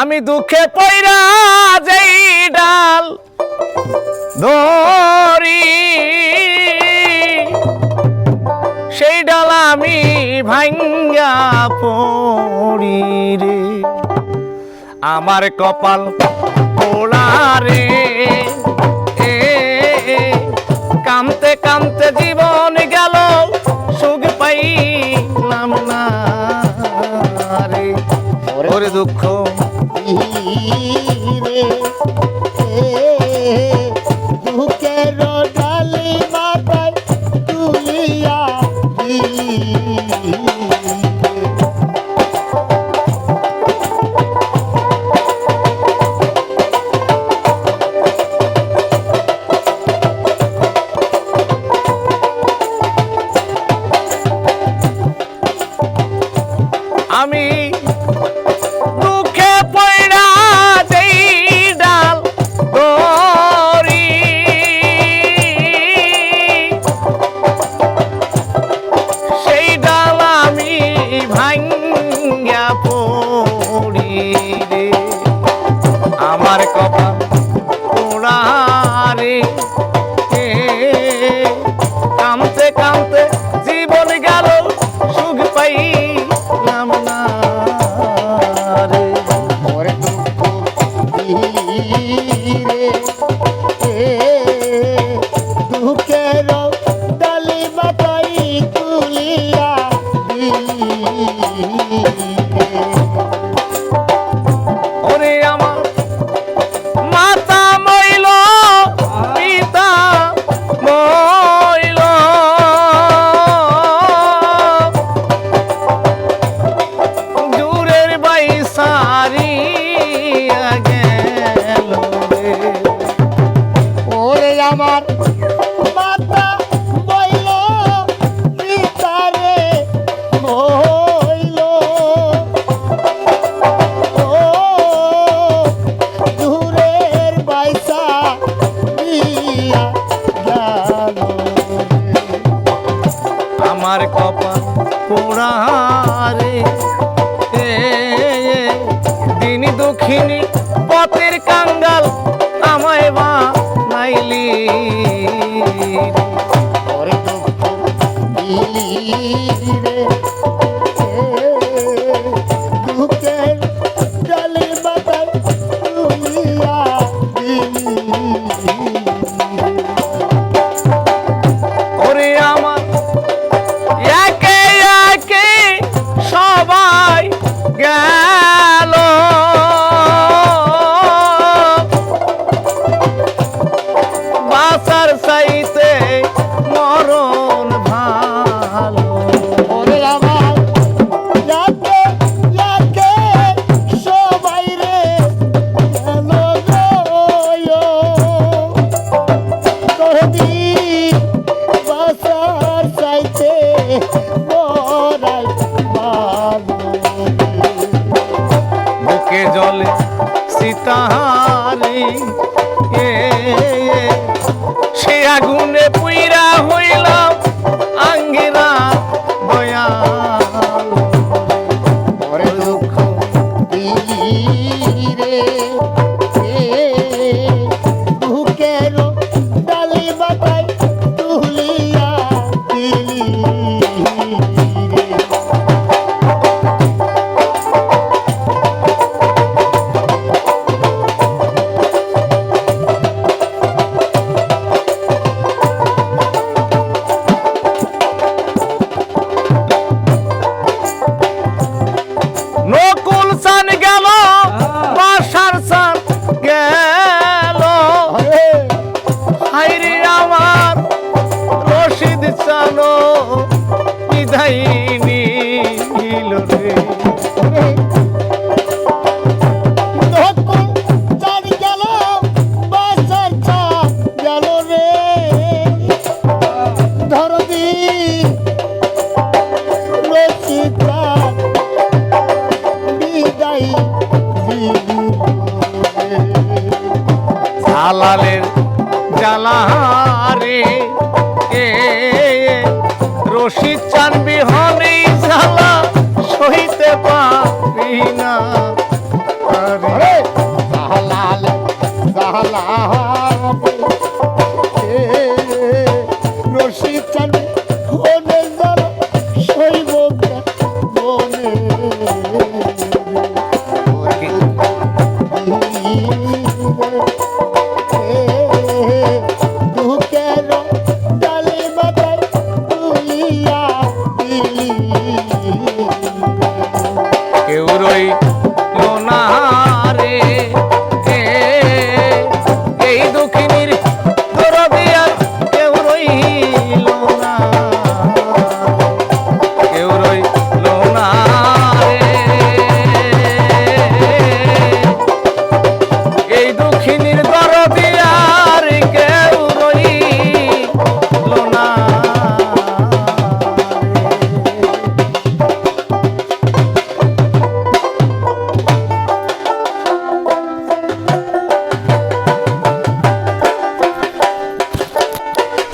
আমি দুঃখে পইরা যেই ডাল ধরি। সেই ডাল আমি ভাঙ্গা পড়ি রে। আমার কপাল পোড়া রে। কামতে কামতে জীবন গেল, সুখ পাইলাম না রে। ওরে দুঃখ। রে। আমার কপাল পোড়া রে। এ, কামতে কামতে জীবন গেল সুখ রে। দুঃখের ডালি মাথায় তুলিয়া পোড়া রে দিন দক্ষিণী পথের কাঙ্গাল আমায় বা নাইলি ওরে দুঃখ আগুনে পুইরা হইলাম আঙ্গিরা চানো বিদায় নিল রে। নতুন চাঁদ